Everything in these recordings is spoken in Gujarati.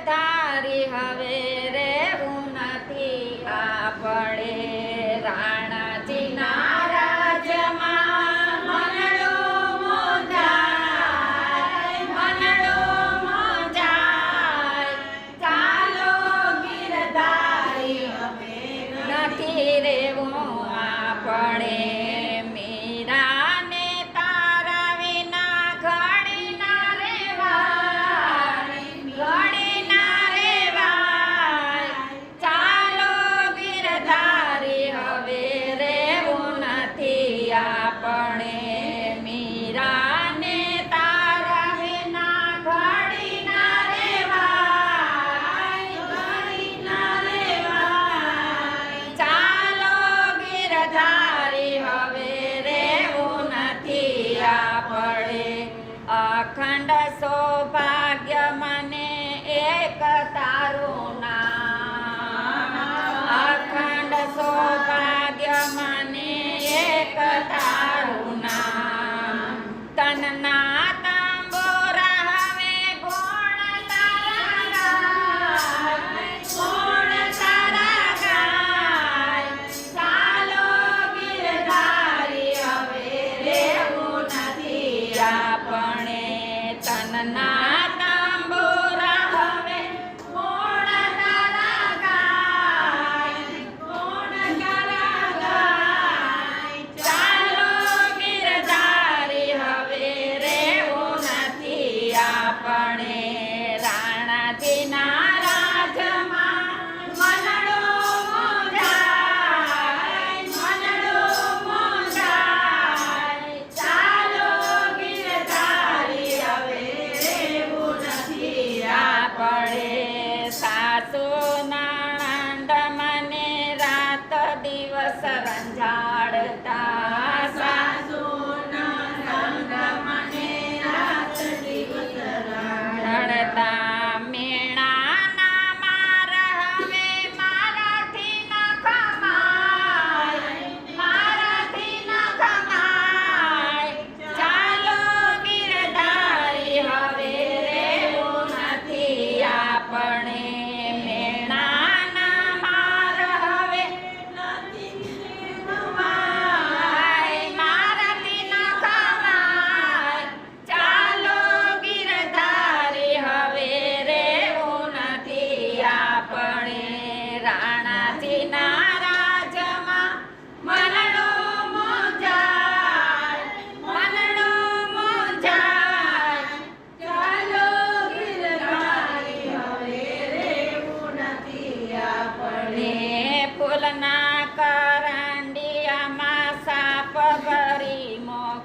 ધારી હવે સમર્પણે And night. ઝાડ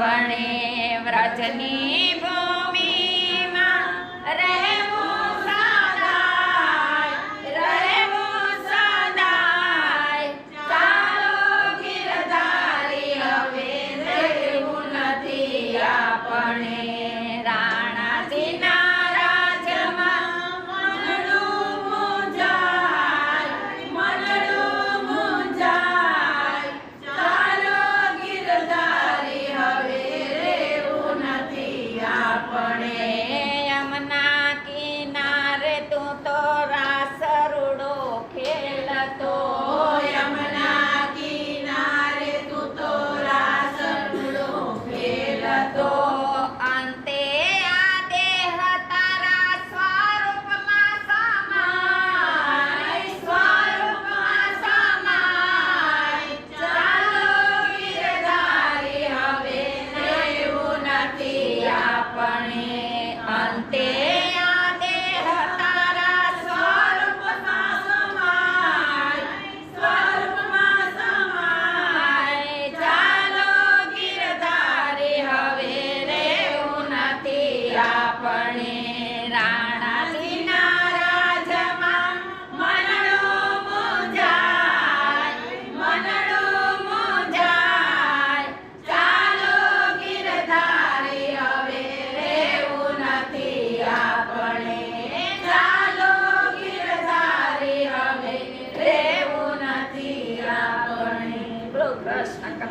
વણે વ્રજની ભો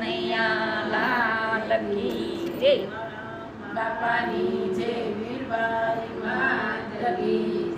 કનૈયા લાલ કી જય. બાપાની જય વીરબાઈ માધવી